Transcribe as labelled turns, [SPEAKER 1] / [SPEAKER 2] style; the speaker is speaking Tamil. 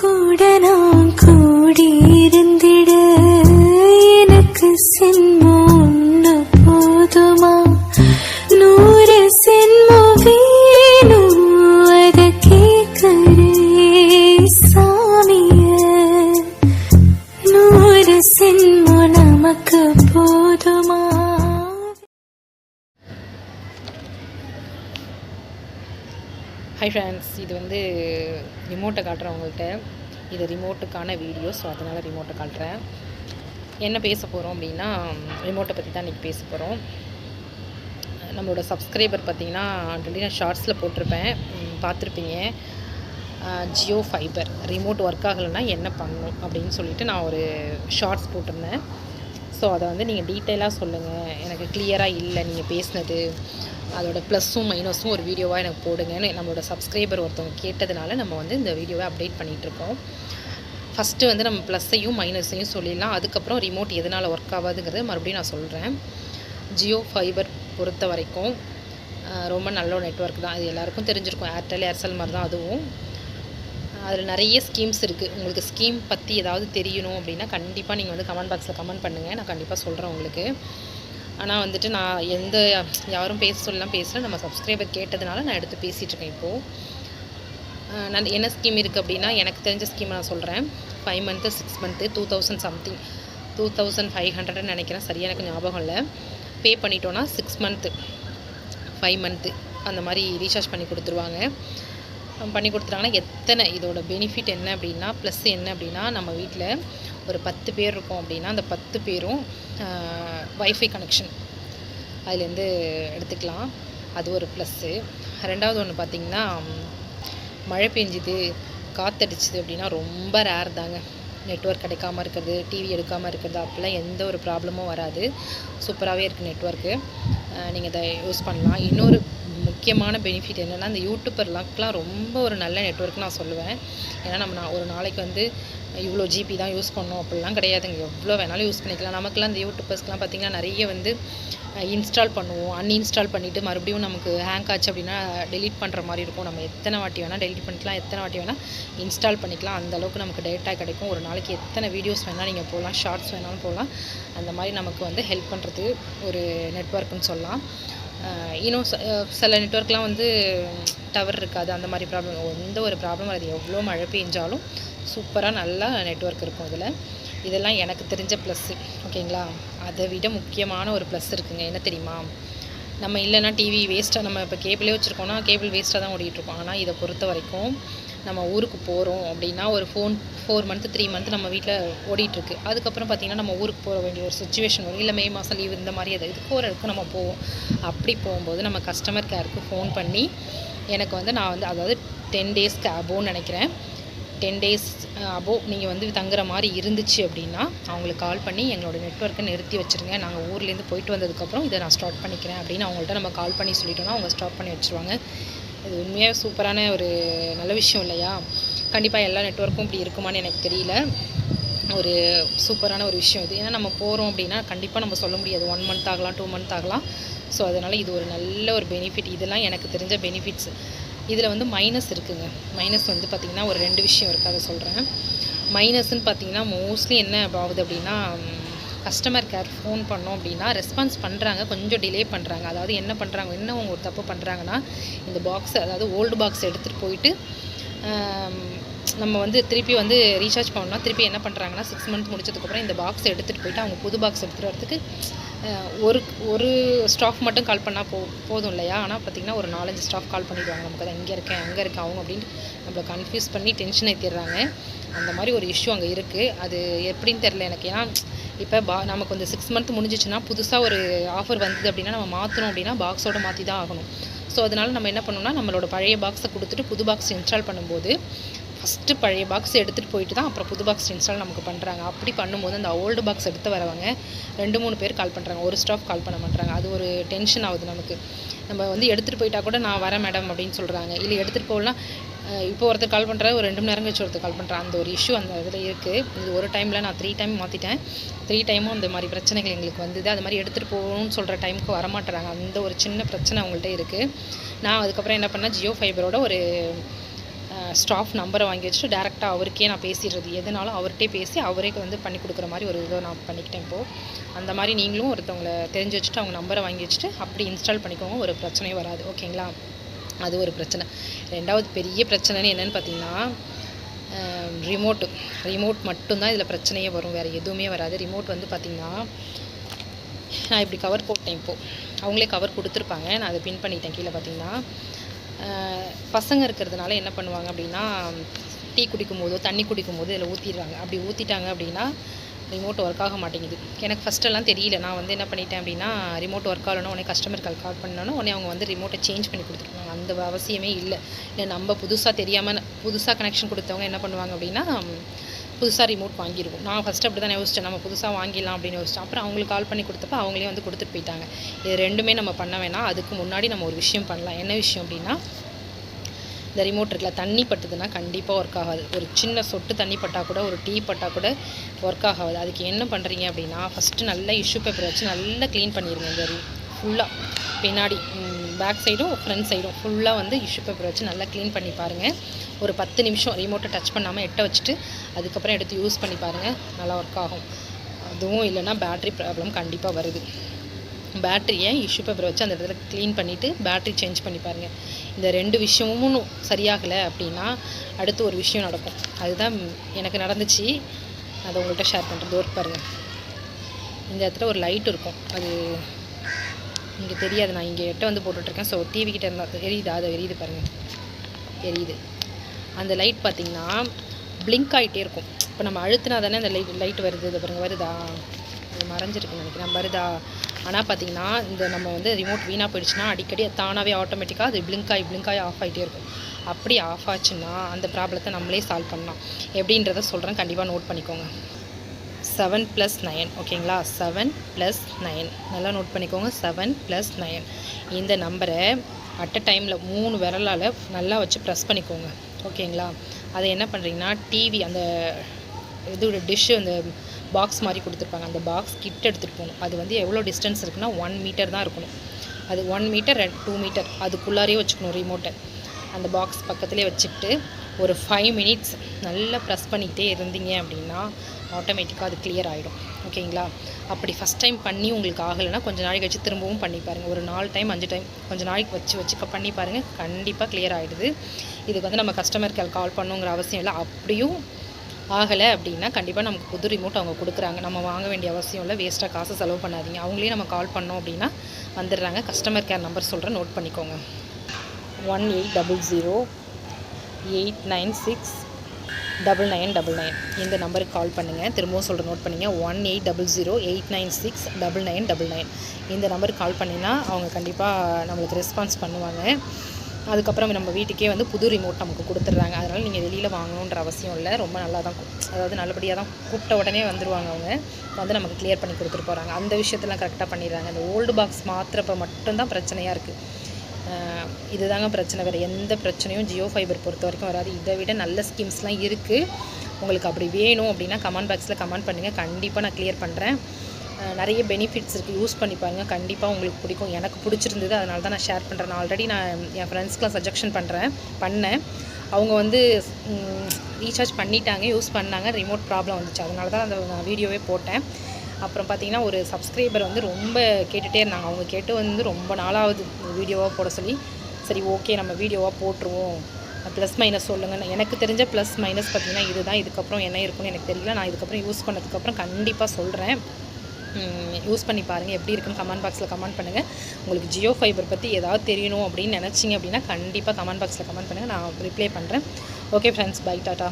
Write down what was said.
[SPEAKER 1] கூட நாம் கூடியிருந்திட எனக்கு சென்மம் போதுமா? நூறு சென்மோ வேணும் அத கேட்கறே சாமிய. நூறு சென்மோ நமக்கு போதுமா?
[SPEAKER 2] ஹை ஃப்ரெண்ட்ஸ் இது வந்து ரிமோட்டை காட்டுறேன் உங்கள்கிட்ட இது ரிமோட்டுக்கான வீடியோ ஸோ அதனால் ரிமோட்டை காட்டுறேன். என்ன பேச போகிறோம் அப்படின்னா ரிமோட்டை பற்றி தான் இன்றைக்கி பேச போகிறோம் நம்மளோட சப்ஸ்கிரைபர் பார்த்தீங்கன்னா ஆல்ரெடி நான் ஷார்ட்ஸில் போட்டிருப்பேன். பார்த்துருப்பீங்க. ஜியோ ஃபைபர் ரிமோட் ஒர்க் ஆகலைன்னா என்ன பண்ணணும் அப்படின்னு சொல்லிட்டு நான் ஒரு ஷார்ட்ஸ் போட்டிருந்தேன். ஸோ அதை வந்து நீங்கள் டீட்டெயிலாக சொல்லுங்கள் எனக்கு கிளியராக இல்லை நீங்கள் பேசினது. அதோட ப்ளஸ்ஸும் மைனஸும் ஒரு வீடியோவாக எனக்கு போடுங்கன்னு நம்மளோட சப்ஸ்கிரைபர் ஒருத்தவங்க கேட்டதுனால நம்ம வந்து இந்த வீடியோவை அப்டேட் பண்ணிகிட்ருக்கோம் ஃபஸ்ட்டு வந்து நம்ம ப்ளஸ்ஸையும் மைனஸையும் சொல்லிடலாம். அதுக்கப்புறம் ரிமோட் எதனால் ஒர்க் ஆகாதுங்கிறது மறுபடியும் நான் சொல்கிறேன் ஜியோ ஃபைபர் பொறுத்த வரைக்கும் ரொம்ப நல்ல ஒரு நெட்வொர்க் தான். அது எல்லாருக்கும் தெரிஞ்சிருக்கும். ஏர்டெல் ஏர்செல் மாதிரி தான் அதுவும். அதில் நிறைய ஸ்கீம்ஸ் இருக்குது உங்களுக்கு ஸ்கீம் பற்றி ஏதாவது தெரியணும் அப்படின்னா கண்டிப்பாக நீங்கள் வந்து கமெண்ட் பாக்ஸில் கமெண்ட் பண்ணுங்கள் நான் கண்டிப்பாக சொல்கிறேன் உங்களுக்கு. ஆனால் வந்துட்டு நான் எந்த யாரும் பேச சொல்லலாம் பேசல. நம்ம சப்ஸ்கிரைபர் கேட்டதுனால நான் எடுத்து பேசிகிட்ருக்கேன் இப்போது நான் என்ன ஸ்கீம் இருக்குது அப்படின்னா எனக்கு தெரிஞ்ச ஸ்கீம் நான் சொல்கிறேன் five month six month two thousand something two thousand five ஹண்ட்ரட்னு நினைக்கிறேன். சரியாக எனக்கு ஞாபகம் இல்லை. பே பண்ணிட்டோன்னா சிக்ஸ் மந்த்து ஃபைவ் மந்த்து அந்த மாதிரி ரீசார்ஜ் பண்ணி கொடுத்துருவாங்க. பண்ணி கொடுத்துட்டாங்கன்னா எத்தனை? இதோட பெனிஃபிட் என்ன அப்படின்னா ப்ளஸ் என்ன அப்படின்னா நம்ம வீட்டில் ஒரு பத்து பேர் இருக்கோம் அப்படின்னா அந்த பத்து பேரும் வைஃபை கனெக்ஷன் அதுலேருந்து எடுத்துக்கலாம். அது ஒரு ப்ளஸ்ஸு ரெண்டாவது ஒன்று பார்த்திங்கன்னா மழை பெஞ்சுது காற்றடிச்சுது அப்படின்னா ரொம்ப ரேர் தாங்க. நெட்வொர்க் கிடைக்காம இருக்கிறது டிவி எடுக்காமல் இருக்கிறது அப்படிலாம் எந்த ஒரு ப்ராப்ளமும் வராது. சூப்பராகவே இருக்குது நெட்வொர்க்கு நீங்கள் இதை யூஸ் பண்ணலாம். இன்னொரு முக்கியமான பெனிஃபிட் என்னென்னா இந்த யூடியூபர்லாம்லாம் ரொம்ப ஒரு நல்ல நெட்வொர்க் நான் சொல்லுவேன். ஏன்னா நம்ம நான் ஒரு நாளைக்கு வந்து இவ்வளோ ஜிபி தான் யூஸ் பண்ணோம் அப்படிலாம் கிடையாதுங்க. எவ்வளோ வேணாலும் யூஸ் பண்ணிக்கலாம். நமக்குலாம் இந்த யூடியூபர்ஸ்க்குலாம் பார்த்திங்கன்னா நிறைய வந்து இன்ஸ்டால் பண்ணுவோம். அன்இன்ஸ்டால் பண்ணிவிட்டு மறுபடியும் நமக்கு ஹேங் ஆச்சு அப்படின்னா டெலீட் பண்ணுற மாதிரி இருக்கும். நம்ம எத்தனை வாட்டி வேணால் டெலீட் பண்ணிக்கலாம். எத்தனை வாட்டி வேணால் இன்ஸ்டால் பண்ணிக்கலாம். அந்தளவுக்கு நமக்கு டேட்டா கிடைக்கும். ஒரு நாளைக்கு எத்தனை வீடியோஸ் வேணால் நீங்கள் போகலாம் ஷார்ட்ஸ் வேணாலும் போகலாம் அந்த மாதிரி நமக்கு வந்து ஹெல்ப் பண்ணுறது ஒரு நெட்வொர்க்குன்னு சொல்லலாம். இன்னும் ச- சில நெட்வொர்க்லாம் வந்து டவர் இருக்காது. அந்த மாதிரி ப்ராப்ளம் எந்த ஒரு ப்ராப்ளம் அது எவ்வளோ மழை பெஞ்சாலும் சூப்பராக நல்லா நெட்வொர்க் இருக்கும் இதில். இதெல்லாம் எனக்கு தெரிஞ்ச ப்ளஸ்ஸு ஓகேங்களா அதை விட முக்கியமான ஒரு ப்ளஸ் இருக்குங்க. என்ன தெரியுமா? நம்ம இல்லைன்னா டிவி வேஸ்ட்டாக நம்ம இப்போ கேபிளே வச்சுருக்கோம்னா கேபிள் வேஸ்ட்டாக தான் ஓடிட்டு இருக்கோம். ஆனால் இதை பொறுத்த வரைக்கும் நம்ம ஊருக்கு போகிறோம் அப்படின்னா ஒரு phone four month three month நம்ம வீட்டில் ஓடிட்டுருக்கு. அதுக்கப்புறம் பார்த்திங்கன்னா நம்ம ஊருக்கு போக வேண்டிய ஒரு சுச்சுவேஷன் வரும். இல்லை மே மாதம் லீவ் இந்த மாதிரி அது இதுக்கு ஒரு இடத்துக்கு நம்ம போவோம். அப்படி போகும்போது நம்ம கஸ்டமர் கேருக்கு ஃபோன் பண்ணி எனக்கு வந்து நான் வந்து அதாவது டென் டேஸ்க்கு அபோன்னு நினைக்கிறேன். டென் டேஸ் அபோவ் நீங்கள் வந்து தங்குற மாதிரி இருந்துச்சு அப்படின்னா அவங்களுக்கு கால் பண்ணி எங்களோட நெட்ஒர்க்கை நிறுத்தி வச்சுருங்க. நாங்கள் ஊர்லேருந்து போயிட்டு வந்ததுக்கப்புறம் இதை நான் ஸ்டார்ட் பண்ணிக்கிறேன் அப்படின்னு அவங்கள்ட்ட நம்ம கால் பண்ணி சொல்லிட்டோம்னா அவங்க ஸ்டார்ட் பண்ணி வச்சுருவாங்க. இது உண்மையாக சூப்பரான ஒரு நல்ல விஷயம் இல்லையா? கண்டிப்பாக எல்லா நெட்ஒர்க்கும் இப்படி இருக்குமான்னு எனக்கு தெரியல. ஒரு சூப்பரான ஒரு விஷயம் இது. ஏன்னா நம்ம போகிறோம் அப்படின்னா கண்டிப்பாக நம்ம சொல்ல முடியாது. ஒன் மந்த் ஆகலாம் டூ மந்த் ஆகலாம். ஸோ அதனால் இது ஒரு நல்ல ஒரு பெனிஃபிட் இதெல்லாம் எனக்கு தெரிஞ்ச பெனிஃபிட்ஸ் இதில் வந்து மைனஸ் இருக்குதுங்க மைனஸ் வந்து பார்த்திங்கன்னா ஒரு ரெண்டு விஷயம் இருக்குது அதை சொல்கிறேன் மைனஸ்ன்னு பார்த்தீங்கன்னா மோஸ்ட்லி என்ன ஆகுது அப்படின்னா கஸ்டமர் கேர் ஃபோன் பண்ணோம் அப்படின்னா ரெஸ்பான்ஸ் பண்ணுறாங்க கொஞ்சம் டிலே பண்ணுறாங்க அதாவது என்ன பண்ணுறாங்க என்ன அவங்க ஒரு தப்பு பண்ணுறாங்கன்னா இந்த பாக்ஸ் அதாவது ஓல்டு பாக்ஸ் எடுத்துகிட்டு போயிட்டு நம்ம வந்து திருப்பி வந்து ரீசார்ஜ் பண்ணோம்னா திருப்பி என்ன பண்ணுறாங்கன்னா சிக்ஸ் மந்த் முடிச்சதுக்கப்புறம் இந்த பாக்ஸ் எடுத்துகிட்டு போயிட்டு அவங்க புது பாக்ஸ் எடுத்துகிட்டு வரதுக்கு ஒரு ஒரு ஸ்டாஃப் மட்டும் கால் பண்ணால் போ போதும் இல்லையா? ஆனால் பார்த்திங்கன்னா ஒரு நாலஞ்சு ஸ்டாஃப் கால் பண்ணிடுவாங்க. நமக்கு தான் இங்கே இருக்கேன் அங்கே இருக்கேன் அவங்க அப்படின்னு நம்மளை கன்ஃபியூஸ் பண்ணி டென்ஷன் ஏற்றிடுறாங்க அந்த மாதிரி ஒரு இஷ்யூ அங்கே இருக்குது அது எப்படின்னு தெரில எனக்கு. ஏன்னா இப்போ பா நமக்கு வந்து சிக்ஸ் மந்த் முடிஞ்சிச்சுன்னா புதுசாக ஒரு ஆஃபர் வந்தது அப்படின்னா நம்ம மாற்றணும் அப்படின்னா பாக்ஸோட மாற்றி தான் ஆகணும். ஸோ அதனால் நம்ம என்ன பண்ணோம்னா நம்மளோட பழைய பாக்ஸை கொடுத்துட்டு புது பாக்ஸ் இன்ஸ்டால் பண்ணும்போது ஃபஸ்ட்டு பழைய பாக்ஸ் எடுத்துகிட்டு போயிட்டு தான் அப்புறம் புது பாக்ஸ் இன்ஸ்டால் நமக்கு பண்ணுறாங்க அப்படி பண்ணும்போது அந்த ஓல்டு பாக்ஸ் எடுத்து வரவங்க ரெண்டு மூணு பேர் கால் பண்ணுறாங்க ஒரு ஸ்டாஃப் கால் பண்ண மாட்டாங்க அது ஒரு டென்ஷன் ஆகுது நமக்கு. நம்ம வந்து எடுத்துகிட்டு போயிட்டா கூட நான் வரேன் மேடம் அப்படின்னு சொல்கிறாங்க இல்லை எடுத்துகிட்டு போகலாம் இப்போ ஒருத்தர் கால் பண்ணுறாரு ஒரு ரெண்டு மணி நேரம் கழிச்சு ஒருத்தர் கால் பண்ணுறான் அந்த ஒரு இஷ்யூ அந்த இதில் இருக்குது இது ஒரு டைமில் நான் த்ரீ டைம் மாற்றிட்டேன் த்ரீ டைமும் அந்த மாதிரி பிரச்சனைகள் எங்களுக்கு வந்தது. அது மாதிரி எடுத்துகிட்டு போகணும்னு சொல்கிற டைமுக்கு வரமாட்டுறாங்க அந்த ஒரு சின்ன பிரச்சனை அவங்கள்ட்ட இருக்குது நான் அதுக்கப்புறம் என்ன பண்ணேன் ஜியோ ஃபைபரோட ஒரு ஸ்டாஃப் நம்பரை வாங்கி வச்சுட்டு டேரெக்டாக அவருக்கே நான் பேசிடுறது. எதுனாலும் அவர்கிட்டே பேசி அவரே வந்து பண்ணி கொடுக்குற மாதிரி ஒரு இதை நான் பண்ணிக்கிட்டேன் இப்போது அந்த மாதிரி நீங்களும் ஒருத்தவங்களை தெரிஞ்சு வச்சுட்டு அவங்க நம்பரை வாங்கி வச்சுட்டு அப்படி இன்ஸ்டால் பண்ணிக்கோங்க. ஒரு பிரச்சனையும் வராது. ஓகேங்களா? அது ஒரு பிரச்சனை. ரெண்டாவது பெரிய பிரச்சனைன்னு என்னென்னு பார்த்தீங்கன்னா ரிமோட்டு ரிமோட் மட்டும்தான் இதில் பிரச்சனையே வரும். வேறு எதுவுமே வராது. ரிமோட் வந்து பார்த்திங்கன்னா நான் இப்படி கவர் போட்டேன் இப்போது அவங்களே கவர் கொடுத்துருப்பாங்க. நான் அதை பின் பண்ணிட்டேன் கீழே பார்த்தீங்கன்னா பசங்க இருக்கிறதுனால என்ன பண்ணுவாங்க அப்படின்னா டீ குடிக்கும் போதோ தண்ணி குடிக்கும் போது இதில் ஊற்றிடுறாங்க அப்படி ஊற்றிட்டாங்க அப்படின்னா ரிமோட் ஒர்க் ஆக மாட்டேங்குது. எனக்கு ஃபஸ்ட்டெல்லாம் தெரியல. நான் வந்து என்ன பண்ணிட்டேன் அப்படின்னா ரிமோட் ஒர்க் ஆகலன்னா உடனே கஸ்டமர் கால் கால் பண்ணோன்னா உடனே அவங்க வந்து ரிமோட்டை சேஞ்ச் பண்ணி கொடுத்துருக்காங்க அந்த அவசியமே இல்லை. இல்லை நம்ம புதுசாக தெரியாமல் புதுசாக கனெக்ஷன் கொடுத்தவங்க என்ன பண்ணுவாங்க அப்படின்னா புதுசாக ரிமோட் வாங்கியிருக்கும் நான் ஃபஸ்ட்டு அப்படி தான் யோசித்தேன் நம்ம புதுசாக வாங்கிடலாம் அப்படின்னு யோசிச்சேன். அப்புறம் அவங்களுக்கு கால் பண்ணி கொடுத்தப்ப அவங்களே வந்து கொடுத்துட்டு போயிட்டாங்க. இது ரெண்டுமே நம்ம பண்ண வேணாம். அதுக்கு முன்னாடி நம்ம ஒரு விஷயம் பண்ணலாம். என்ன விஷயம் அப்படின்னா இந்த ரிமோட் இருக்குல்ல தண்ணி பட்டுதுன்னா கண்டிப்பாக ஒர்க் ஆகாது. ஒரு சின்ன சொட்டு தண்ணி பட்டால் கூட ஒரு டீ பட்டால் கூட ஒர்க் ஆகாது. அதுக்கு என்ன பண்ணுறீங்க அப்படின்னா ஃபஸ்ட்டு நல்லா இஷ்யூ பேப்பர் வச்சு நல்லா க்ளீன் பண்ணிடுங்க இந்த ஃபுல்லாக பின்னாடி பேக் சைடும் ஃப்ரண்ட் சைடும் ஃபுல்லாக வந்து இஷ்யூ பேப்பர் வச்சு நல்லா க்ளீன் பண்ணி பாருங்கள் ஒரு பத்து நிமிஷம் ரிமோட்டை டச் பண்ணாமல் எட்ட வச்சுட்டு அதுக்கப்புறம் எடுத்து யூஸ் பண்ணி பாருங்கள் நல்லா ஒர்க் ஆகும். அதுவும் இல்லைன்னா பேட்ரி ப்ராப்ளம் கண்டிப்பாக வருது. பேட்டரியை இஷ்யூ பேப்பரை வச்சு அந்த இடத்துல க்ளீன் பண்ணிவிட்டு பேட்டரி சேஞ்ச் பண்ணி பாருங்கள் இந்த ரெண்டு விஷயமும் சரியாகலை அப்படின்னா அடுத்து ஒரு விஷயம் நடக்கும். அதுதான் எனக்கு நடந்துச்சு. அதை உங்கள்கிட்ட ஷேர் பண்ணுறது ஒர்க் பாருங்கள் இந்த இடத்துல ஒரு லைட் இருக்கும். அது இங்கே தெரியாது. நான் இங்கே எட்ட வந்து போட்டுட்ருக்கேன். ஸோ டிவிக்கிட்ட இருந்தால் எரியுதா அது எரியுது பாருங்கள் எரியுது. அந்த லைட் பார்த்திங்கன்னா பிளிங்க் ஆகிட்டே இருக்கும். இப்போ நம்ம அழுத்தினா தானே அந்த லைட் லைட் வருது. இது பாருங்கள் வருதா? அது மறைஞ்சிருக்குன்னு நினைக்கிறேன். வருதா? ஆனால் பார்த்தீங்கன்னா இந்த நம்ம வந்து ரிமோட் வீணாக போயிடுச்சுன்னா அடிக்கடி தானாகவே ஆட்டோமேட்டிக்காக அது பிளிங்க் ஆகி பிளிங்க் ஆகி ஆஃப் ஆகிட்டே இருக்கும். அப்படி ஆஃப் ஆச்சுன்னா அந்த ப்ராப்ளத்தை நம்மளே சால்வ் பண்ணலாம். எப்படின்றத சொல்கிறேன் கண்டிப்பாக நோட் பண்ணிக்கோங்க. செவன் ப்ளஸ் நயன் ஓகேங்களா செவன் ப்ளஸ் நயன் நல்லா நோட் பண்ணிக்கோங்க செவன் ப்ளஸ் நயன் இந்த நம்பரை அட் அ டைமில் மூணு விரலால் நல்லா வச்சு ப்ரெஸ் பண்ணிக்கோங்க ஓகேங்களா அதை என்ன பண்ணுறீங்கன்னா டிவி அந்த இதோட டிஷ்ஷு அந்த பாக்ஸ் மாதிரி கொடுத்துருப்பாங்க. அந்த பாக்ஸ் கிட்ட எடுத்துகிட்டு போகணும். அது வந்து எவ்வளோ டிஸ்டன்ஸ் இருக்குன்னா ஒன் மீட்டர் தான் இருக்கணும். அது ஒன் மீட்டர் ரெண்டு டூ மீட்டர் அதுக்குள்ளாரே வச்சுக்கணும் ரிமோட்டை அந்த பாக்ஸ் பக்கத்துலேயே வச்சுக்கிட்டு ஒரு ஃபைவ் மினிட்ஸ் நல்லா ப்ரெஸ் பண்ணிகிட்டே இருந்தீங்க அப்படின்னா ஆட்டோமேட்டிக்காக அது கிளியர் ஆகிடும் ஓகேங்களா அப்படி ஃபஸ்ட் டைம் பண்ணி உங்களுக்கு ஆகலைன்னா கொஞ்சம் நாளைக்கு கழிச்சு திரும்பவும் பண்ணி பாருங்கள் ஒரு நாலு டைம் அஞ்சு டைம் கொஞ்சம் நாளைக்கு வச்சு வச்சு பண்ணி பாருங்கள் கண்டிப்பாக கிளியர் ஆகிடுது இதுக்கு வந்து நம்ம கஸ்டமர் கேர் கால் பண்ணுங்கிற அவசியம் இல்லை. அப்படியும் ஆகலை அப்படின்னா கண்டிப்பாக நமக்கு புது ரிமோட் அவங்க கொடுக்குறாங்க. நம்ம வாங்க வேண்டிய அவசியம் இல்லை. வேஸ்ட்டாக காசு செலவு பண்ணாதீங்க. அவங்களே நம்ம கால் பண்ணோம் அப்படின்னா வந்துடுறாங்க. கஸ்டமர் கேர் நம்பர் சொல்கிறேன் நோட் பண்ணிக்கோங்க. One eight double zero eight nine six double nine double nine. இந்த நம்பருக்கு கால் பண்ணுங்கள் திரும்பவும் சொல்கிற நோட் பண்ணுங்கள் one eight double zero eight nine six double nine double nine. இந்த நம்பருக்கு கால் பண்ணினா அவங்க கண்டிப்பாக நம்மளுக்கு ரெஸ்பான்ஸ் பண்ணுவாங்க. அதுக்கப்புறம் நம்ம வீட்டுக்கே வந்து புது ரிமோட் நமக்கு கொடுத்துட்றாங்க. அதனால் நீங்கள் வெளியில் வாங்கணுன்ற அவசியம் இல்லை. ரொம்ப நல்லா தான் அதாவது நல்லபடியாக தான் கூப்பிட்ட உடனே வந்துடுவாங்க அவங்க. வந்து நமக்கு கிளியர் பண்ணி கொடுத்துட்டு போகிறாங்க அந்த விஷயத்தெல்லாம் கரெக்டாக பண்ணிடுறாங்க. இந்த ஓல்டு பாக்ஸ் மாத்திரப்ப மட்டும்தான் பிரச்சனையாக இருக்குது இதுதாங்க பிரச்சனை. வேறு எந்த பிரச்சனையும் ஜியோ ஃபைபர் பொறுத்த வரைக்கும் வராது. இதை விட நல்ல ஸ்கீம்ஸ்லாம் இருக்குது உங்களுக்கு அப்படி வேணும் அப்படின்னா கமெண்ட் பாக்ஸில் கமெண்ட் பண்ணுங்கள் கண்டிப்பாக நான் கிளியர் பண்ணுறேன் நிறைய பெனிஃபிட்ஸ் இருக்குது யூஸ் பண்ணி பாருங்கள் கண்டிப்பாக உங்களுக்கு பிடிக்கும். எனக்கு பிடிச்சிருந்தது. அதனால தான் நான் ஷேர் பண்ணுறேன் நான் ஆல்ரெடி நான் என் ஃப்ரெண்ட்ஸ்க்குலாம் சஜெக்ஷன் பண்ணுறேன் பண்ணேன். அவங்க வந்து ரீசார்ஜ் பண்ணிட்டாங்க. யூஸ் பண்ணாங்க. ரிமோட் ப்ராப்ளம் வந்துச்சு. அதனால தான் அந்த நான் வீடியோவே போட்டேன். அப்புறம் பார்த்தீங்கன்னா ஒரு சப்ஸ்கிரைபர் வந்து ரொம்ப கேட்டுகிட்டே இருந்தாங்க. அவங்க கேட்டு வந்து ரொம்ப நாளாவது வீடியோவாக போட சொல்லி சரி ஓகே நம்ம வீடியோவாக போட்டுருவோம். ப்ளஸ் மைனஸ் சொல்லுங்கள் எனக்கு தெரிஞ்ச ப்ளஸ் மைனஸ் பார்த்தீங்கன்னா இதுதான். இதுக்கப்புறம் என்ன இருக்குன்னு எனக்கு தெரியல. நான் இதுக்கப்புறம் யூஸ் பண்ணதுக்கப்புறம் கண்டிப்பாக சொல்கிறேன் யூஸ் பண்ணி பாருங்கள் எப்படி இருக்குன்னு கமெண்ட் பாக்ஸில் கமெண்ட் பண்ணுங்கள் உங்களுக்கு ஜியோ ஃபைபர் பற்றி ஏதாவது தெரியணும் அப்படின்னு நினச்சிங்க அப்படின்னா கண்டிப்பாக கமெண்ட் பாக்ஸில் கமெண்ட் பண்ணுங்கள் நான் ரிப்ளை பண்ணுறேன் ஓகே ஃப்ரெண்ட்ஸ் பை டாட்டா